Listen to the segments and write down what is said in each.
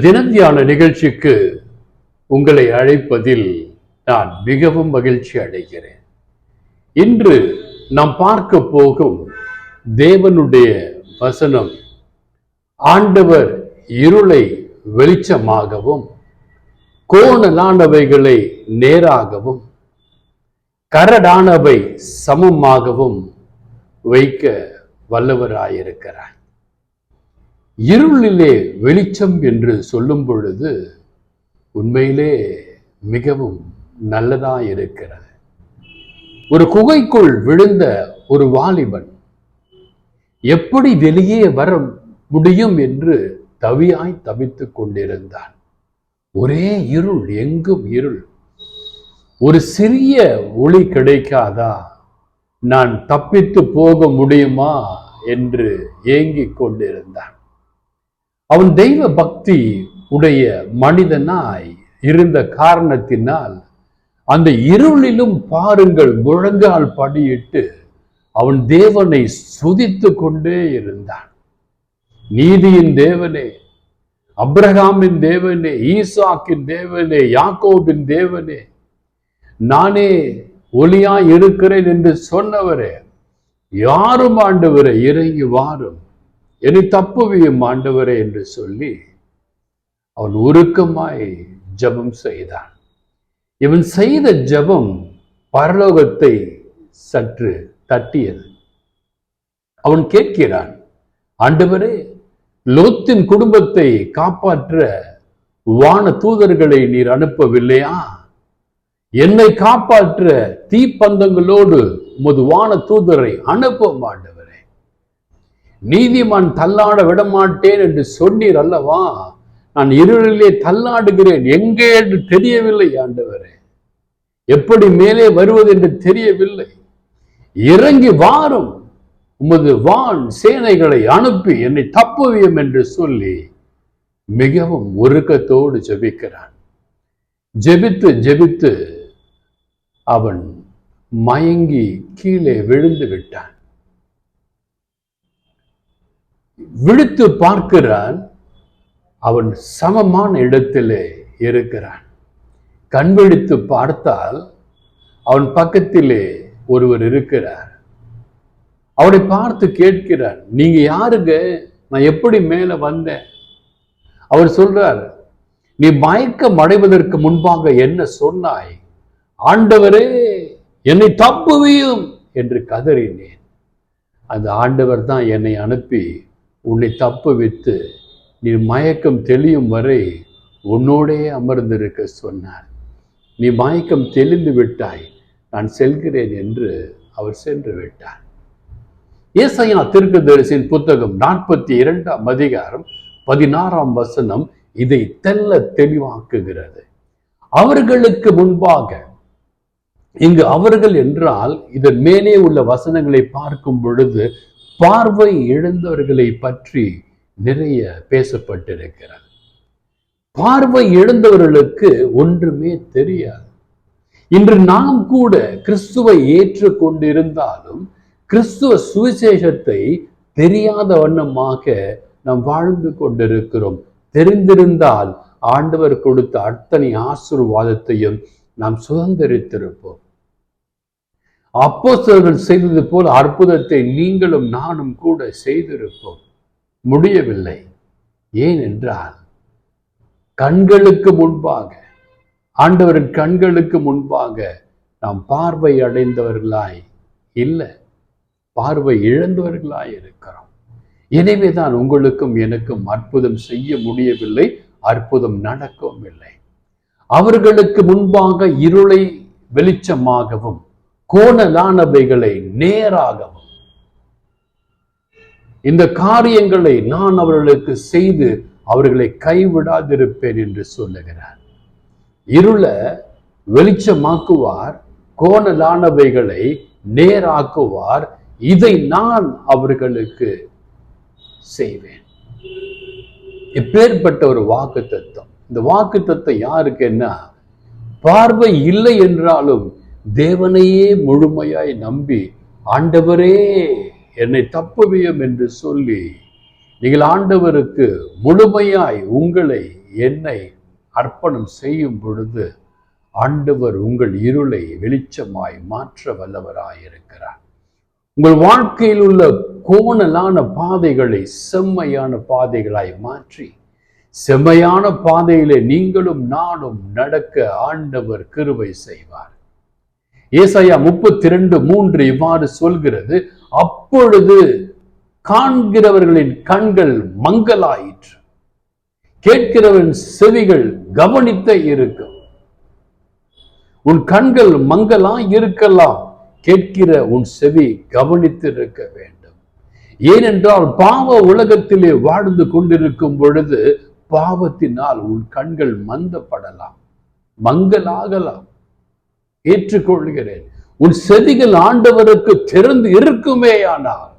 தினத்தியான நிகழ்ச்சிக்கு உங்களை அழைப்பதில் நான் மிகவும் மகிழ்ச்சி அடைகிறேன். இன்று நாம் பார்க்க போகும் தேவனுடைய வசனம் ஆண்டவர் இருளை வெளிச்சமாகவும் கோணலானவைகளை நேராகவும் கரடானவை சமமாகவும் வைக்க வல்லவராயிருக்கிறார். இருளிலே வெளிச்சம் என்று சொல்லும் பொழுது உண்மையிலே மிகவும் நல்லதா இருக்கிறது ஒரு குகைக்குள் விழுந்த ஒரு வாலிபன் எப்படி வெளியே வர முடியும் என்று தவியாய் தவித்துக் கொண்டிருந்தான். ஒரே இருள் எங்கும் இருள். ஒரு சிறிய ஒளி கிடைக்காதா? நான் தப்பித்து போக முடியுமா? என்று ஏங்கிக் கொண்டிருந்தான். அவன் தெய்வ பக்தி உடைய மனிதனாய் இருந்த காரணத்தினால் அந்த இருளிலும் பாருங்கள் முழங்கால் படியிட்டு அவன் தேவனை சுதித்து கொண்டே இருந்தான். நீதியின் தேவனே அப்ரஹாமின் தேவனே ஈசாக்கின் தேவனே யாக்கோபின் தேவனே நானே ஒளியா இருக்கிறேன் என்று சொன்னவரே யாரும் ஆண்டவரே இறங்கி வாரும். என்னை தப்புவியும் ஆண்டவரே என்று சொல்லி அவன் உருக்கமாய் ஜபம் செய்தான். இவன் செய்த ஜெபம் பரலோகத்தை சற்று தட்டியது. அவன் கேட்கிறான் ஆண்டவரே லோத்தின் குடும்பத்தை காப்பாற்ற வான தூதர்களை நீர் அனுப்பவில்லையா? என்னை காப்பாற்ற தீப்பந்தங்களோடு உமது வான தூதரை அனுப்ப மாட்டவர் நீதிமான் தள்ளாட விடமாட்டேன் என்று சொன்னீர் அல்லவா? நான் இருளிலே தள்ளாடுகிறேன். எங்கே என்று தெரியவில்லை ஆண்டவரே. எப்படி மேலே வருவது என்று தெரியவில்லை. இறங்கி வாரும். உமது வான் சேனைகளை அனுப்பி என்னை தப்புவியும் என்று சொல்லி மிகவும் உருக்கத்தோடு ஜெபிக்கிறான். ஜெபித்து ஜெபித்து அவன் மயங்கி கீழே விழுந்து விட்டான். விழித்து பார்க்கிறான். அவன் சமமான இடத்திலே இருக்கிறான். கண் விழித்து பார்த்தால் அவன் பக்கத்திலே ஒருவர் இருக்கிறார். அவனை பார்த்து கேட்கிறான் நீங்க யாருங்க? நான் எப்படி மேல வந்தேன்? அவர் சொல்றார் நீ மயக்கம் அடைவதற்கு முன்பாக என்ன சொன்னாய்? ஆண்டவரே என்னை தப்புவியும் என்று கதறினேன். அந்த ஆண்டவர் தான் என்னை அனுப்பி உன்னை தப்பு வித்து நீ மயக்கம் தெளியும் வரை உன்னோடே அமர்ந்திருக்க சொன்னார். நீ மயக்கம் தெளிந்து விட்டாய் நான் செல்கிறேன் என்று அவர் சென்று விட்டார். ஏசையா திருக்குதரிசின் புத்தகம் நாற்பத்தி இரண்டாம் அதிகாரம் பதினாறாம் வசனம் இதை தெல்ல தெளிவாக்குகிறது. அவர்களுக்கு முன்பாக இங்கு அவர்கள் என்றால் இதன் மேலே உள்ள வசனங்களை பார்க்கும் பொழுது பார்வை எழுந்தவர்களை பற்றி நிறைய பேசப்பட்டிருக்கிறது. பார்வை எழுந்தவர்களுக்கு ஒன்றுமே தெரியாது. இன்று நாம் கூட கிறிஸ்துவை ஏற்றுக்கொண்டிருந்தாலும் கிறிஸ்துவ சுவிசேஷத்தை தெரியாத வண்ணமாக நாம் வாழ்ந்து கொண்டிருக்கிறோம். தெரிந்திருந்தால் ஆண்டவர் கொடுத்த அத்தனை ஆசீர்வாதத்தையும் நாம் சுதந்திரித்திருப்போம். அப்போஸ்தலர்கள் செய்தது போல் அற்புதத்தை நீங்களும் நானும் கூட செய்திருப்போம். முடியவில்லை. ஏனென்றால் கண்களுக்கு முன்பாக ஆண்டவரின் கண்களுக்கு முன்பாக நாம் பார்வை அடைந்தவர்களாய் இல்லை பார்வை இழந்தவர்களாய் இருக்கிறோம். எனவேதான் உங்களுக்கும் எனக்கும் அற்புதம் செய்ய முடியவில்லை அற்புதம் நடக்கவும் இல்லை. அவர்களுக்கு முன்பாக இருளை வெளிச்சமாகவும் கோணலானவைகளை நேராகவும். இந்த காரியங்களை நான் அவர்களுக்கு செய்து அவர்களை கைவிடாதிருப்பேன் என்று சொல்லுகிறார். இருளை வெளிச்சமாக்குவார் கோணலானவைகளை நேராக்குவார். இதை நான் அவர்களுக்கு செய்வேன். இப்பேற்பட்ட ஒரு வாக்கு தத்துவம் இந்த வாக்கு தத்துவம் யாருக்கு என்ன? பார்வை இல்லை என்றாலும் தேவனையே முழுமையாய் நம்பி ஆண்டவரே என்னை தப்புவியும் என்று சொல்லி நீங்கள் ஆண்டவருக்கு முழுமையாய் உங்களை என்னை அர்ப்பணம் செய்யும் பொழுது ஆண்டவர் உங்கள் இருளை வெளிச்சமாய் மாற்ற வல்லவராயிருக்கிறார். உங்கள் வாழ்க்கையில் உள்ள கோணலான பாதைகளை செம்மையான பாதைகளாய் மாற்றி செம்மையான பாதையிலே நீங்களும் நானும் நடக்க ஆண்டவர் கிருவை செய்வார். ஏசாயா முப்பத்தி ரெண்டு மூன்று இவ்வாறு சொல்கிறது. அப்பொழுது காண்கிறவர்களின் கண்கள் மங்கலாயிற்று கேட்கிறவன் செவிகள் கவனித்த இருக்கும். உன் கண்கள் மங்களா இருக்கலாம் கேட்கிற உன் செவி கவனித்திருக்க வேண்டும். ஏனென்றால் பாவ உலகத்திலே வாழ்ந்து கொண்டிருக்கும் பொழுது பாவத்தினால் உன் கண்கள் மந்தப்படலாம். மங்கலாகலாம் ஏற்றுக்கொள்கிறேன். உன் செதிகள் ஆண்டவருக்கு திறந்து இருக்குமே ஆனால்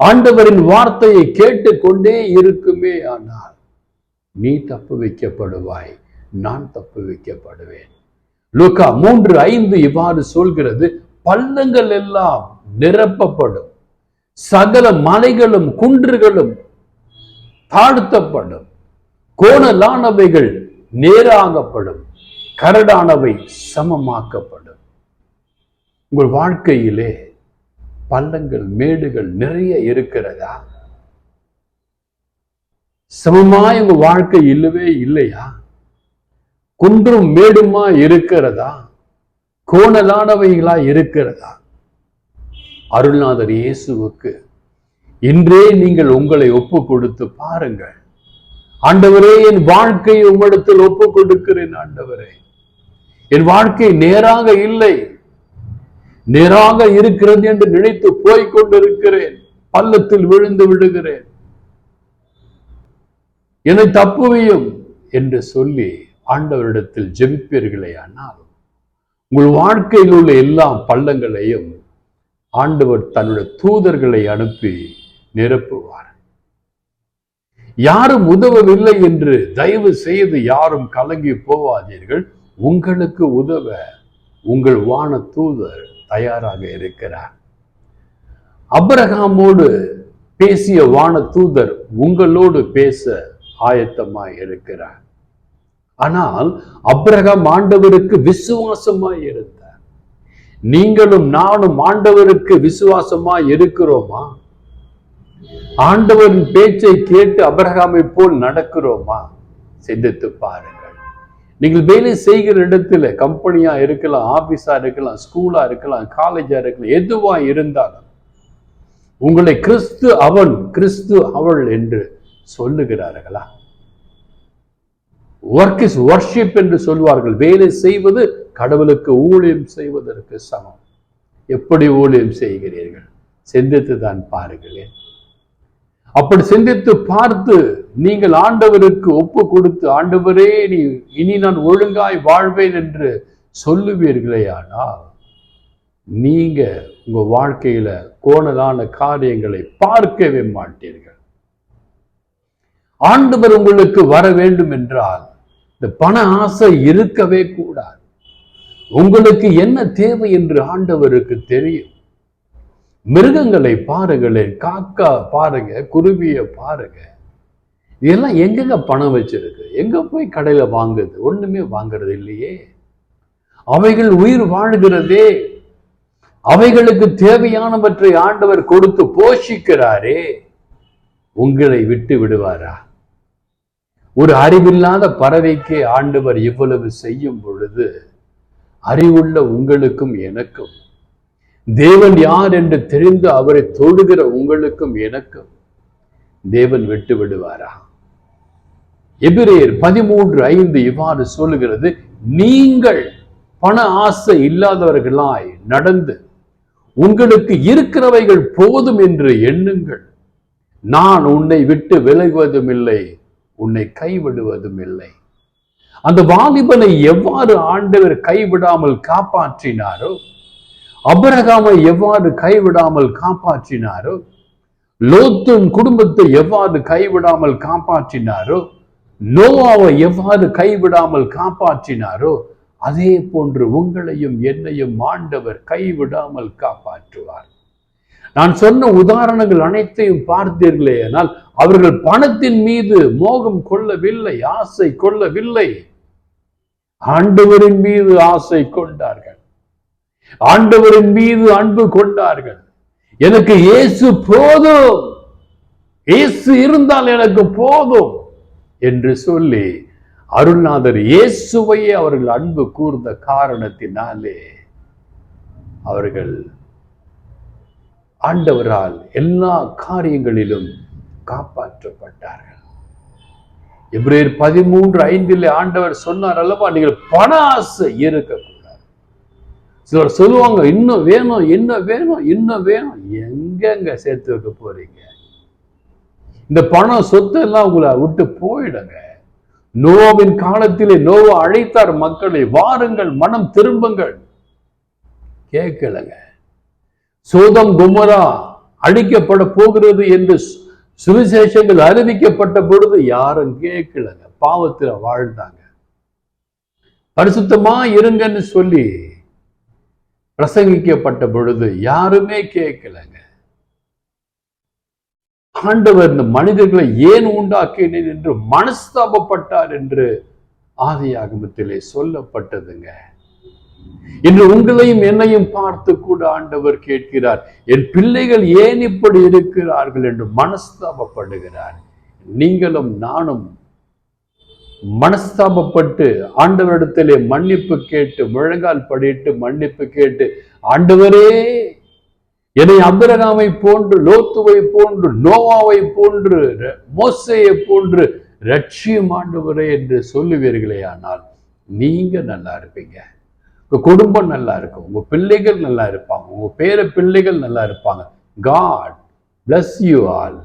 ஆண்டவரின் வார்த்தையை கேட்டுக்கொண்டே இருக்குமே ஆனால் நீ தப்பு வைக்கப்படுவாய் நான் தப்பு வைக்கப்படுவேன். லூக்கா மூன்று ஐந்து இவ்வாறு சொல்கிறது பள்ளங்கள் எல்லாம் நிரப்பப்படும் சகல மலைகளும் குன்றுகளும் தாழ்த்தப்படும் கோணலானவைகள் நேராகப்படும். கரடானவை சமமாக்கப்படும். உங்கள் வாழ்க்கையிலே பள்ளங்கள் மேடுகள் நிறைய இருக்கிறதா? சமமாய் உங்க வாழ்க்கை இல்லவே இல்லையா? குன்றும் மேடுமா இருக்கிறதா? கோணலானவைகளா இருக்கிறதா? அருள்நாதர் இயேசுவுக்கு இன்றே நீங்கள் உங்களை ஒப்பு கொடுத்து பாருங்கள். ஆண்டவரே என் வாழ்க்கையை உம்மிடத்தில் ஒப்பு கொடுக்கிறேன் ஆண்டவரே. என் வாழ்க்கை நேராக இல்லை. நேராக இருக்கிறது என்று நினைத்து போய்கொண்டிருக்கிறேன் பள்ளத்தில் விழுந்து விடுகிறேன். என்னை தப்புவியும் என்று சொல்லி ஆண்டவரிடத்தில் ஜெபிப்பீர்களே ஆனால் உங்கள் வாழ்க்கையில் உள்ள எல்லா பள்ளங்களையும் ஆண்டவர் தன்னுடைய தூதர்களை அனுப்பி நிரப்புவார். யாரும் உதவவில்லை என்று தயவு செய்து யாரும் கலங்கி போவாதீர்கள். உங்களுக்கு உதவ உங்கள் வான தூதர் தயாராக இருக்கிறார். அப்ரஹாமோடு பேசிய வான தூதர் உங்களோடு பேச ஆயத்தமாய் இருக்கிறார். ஆனால் அப்ரஹாம் ஆண்டவருக்கு விசுவாசமாய் இருந்தார். நீங்களும் நானும் ஆண்டவருக்கு விசுவாசமாய் இருக்கிறோமா? ஆண்டவரின் பேச்சை கேட்டு அப்ரஹாமை போல் நடக்கிறோமா? சிந்தித்து பாரு நீங்கள் வேலை செய்கிற இடத்துல கம்பெனியா இருக்கலாம் ஆபீஸா இருக்கலாம் ஸ்கூலா இருக்கலாம் காலேஜா இருக்கலாம் எதுவா இருந்தாலும் உங்களை கிறிஸ்து அவன் கிறிஸ்து அவள் என்று சொல்லுகிறார்களா? ஒர்க் இஸ் ஒர்ஷிப் என்று சொல்வார்கள். வேலை செய்வது கடவுளுக்கு ஊழியம் செய்வதற்கு சமம். எப்படி ஊழியம் செய்கிறீர்கள்? சிந்தித்து தான் பாருங்களேன். அப்படி சிந்தித்து பார்த்து நீங்கள் ஆண்டவருக்கு ஒப்பு கொடுத்து ஆண்டவரே நீ இனி நான் ஒழுங்காய் வாழ்வேன் என்று சொல்லுவீர்களே ஆனால் நீங்க உங்க வாழ்க்கையில கோணலான காரியங்களை பார்க்கவே மாட்டீர்கள். ஆண்டவர் உங்களுக்கு வர வேண்டும் என்றால் இந்த பண ஆசை இருக்கவே கூடாது. உங்களுக்கு என்ன தேவை என்று ஆண்டவருக்கு தெரியும். மிருகங்களை பாருங்களேன் காக்கா பாருங்க குருவியை பாருங்க. இதெல்லாம் எங்கெங்க பணம் வச்சிருக்கு? எங்க போய் கடையில வாங்குது? ஒண்ணுமே வாங்குறது இல்லையே. அவைகள் உயிர் வாழ்கிறதே. அவைகளுக்கு தேவையானவற்றை ஆண்டவர் கொடுத்து போஷிக்கிறாரே. உங்களை விட்டு விடுவாரா? ஒரு அறிவில்லாத பறவைக்கு ஆண்டவர் இவ்வளவு செய்யும் பொழுது அறிவுள்ள உங்களுக்கும் எனக்கும் தேவன் யார் என்று தெரிந்து அவரை தொடுகிற உங்களுக்கும் எனக்கும் தேவன் விட்டு விடுவாரா? எபிரேயர் பதிமூன்று ஐந்து இவ்வாறு சொல்லுகிறது நீங்கள் பண ஆசை இல்லாதவர்களாய் நடந்து உங்களுக்கு இருக்கிறவைகள் போதும் என்று எண்ணுங்கள். நான் உன்னை விட்டு விலகுவதும் இல்லை உன்னை கைவிடுவதும் இல்லை அந்த வாலிபனை எவ்வாறு ஆண்டவர் கைவிடாமல் காப்பாற்றினாரோ அபரகாமை எவ்வாறு கைவிடாமல் காப்பாற்றினாரோ லோத்தும் குடும்பத்தை எவ்வாறு கைவிடாமல் காப்பாற்றினாரோ நோவாவை எவ்வாறு கைவிடாமல் காப்பாற்றினாரோ அதே போன்று உங்களையும் என்னையும் ஆண்டவர் கைவிடாமல் காப்பாற்றுவார். நான் சொன்ன உதாரணங்கள் அனைத்தையும் பார்த்தீர்களே ஆனால் அவர்கள் பணத்தின் மீது மோகம் கொள்ளவில்லை ஆசை கொள்ளவில்லை. ஆண்டவரின் மீது ஆசை கொண்டார்கள். ஆண்டவரின் மீது அன்பு கொண்டார்கள். எனக்கு இயேசு போதும். இயேசு இருந்தால் எனக்கு போதும் என்று சொல்லி அருள்நாதர் இயேசுவையே அவர்கள் அன்பு கூர்ந்த காரணத்தினாலே அவர்கள் ஆண்டவரால் எல்லா காரியங்களிலும் காப்பாற்றப்பட்டார்கள். எப்ரேர் பதிமூன்று ஐந்தில் ஆண்டவர் சொன்னார் அல்லவா நீங்கள் பண ஆசை இருக்கக்கூடாது சிலர் சொல்லுவாங்க இன்னும் வேணும் இன்னும் வேணும் இன்னும் வேணும். எங்கெங்க சேர்த்து வைக்க போறீங்க? இந்த பணம் சொத்து எல்லாம் உங்களை விட்டு போயிடுங்க. நோவின் காலத்திலே நோவா அழைத்தார் மக்களை வாருங்கள் மனம் திரும்புங்கள். கேட்கலங்க. சோதம் குமரா அழிக்கப்பட போகிறது என்று சுவிசேஷங்கள் அறிவிக்கப்பட்ட பொழுது யாரும் கேட்கலங்க. பாவத்துல வாழ்ந்தாங்க. பரிசுத்தமா இருங்கன்னு சொல்லி பிரசங்கிக்கப்பட்ட பொழுது யாருமே கேட்கலங்க. ஆண்டவர் இந்த மனிதர்களை ஏன் உண்டாக்கினேன் என்று மனஸ்தாபப்பட்டார் என்று ஆதியாகமத்திலே சொல்லப்பட்டதுங்க. இன்று உங்களையும் என்னையும் பார்த்து கூட ஆண்டவர் கேட்கிறார் என் பிள்ளைகள் ஏன் இப்படி இருக்கிறார்கள்? என்று மனஸ்தாபப்படுகிறார். நீங்களும் நானும் மனஸ்தாபப்பட்டு ஆண்டவரிடத்திலே மன்னிப்பு கேட்டு முழங்கால் படிட்டு மன்னிப்பு கேட்டு ஆண்டவரே என்னை அபிரகாமை போன்று லோத்துவை போன்று நோவாவை போன்று மோசையை போன்று ரட்சியம் ஆண்டவரே என்று சொல்லுவீர்களே ஆனால் நீங்க நல்லா இருப்பீங்க. உங்க குடும்பம் நல்லா இருக்கும். உங்க பிள்ளைகள் நல்லா இருப்பாங்க. உங்க பேர பிள்ளைகள் நல்லா இருப்பாங்க. God bless you all